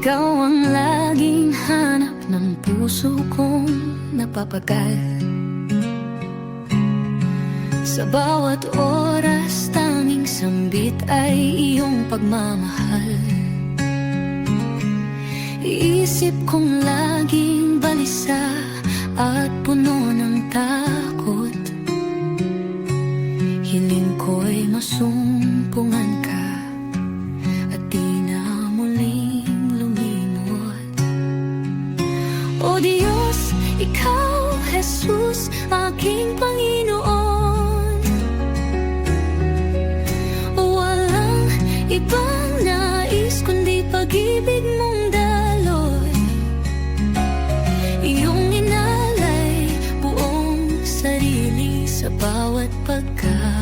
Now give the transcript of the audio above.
Ikaw ang laging hanap ng puso kong napapagal Sa bawat oras tanging sambit ay iyong pagmamahal. Iisip kong laging balisa at puno ng takot. Hiling ko'y masumpungan ka O Diyos, Ikaw, Jesus, aking Panginoon. Walang ibang nais kundi pag-ibig mong daloy. Iyong inalay buong sarili sa bawat pagka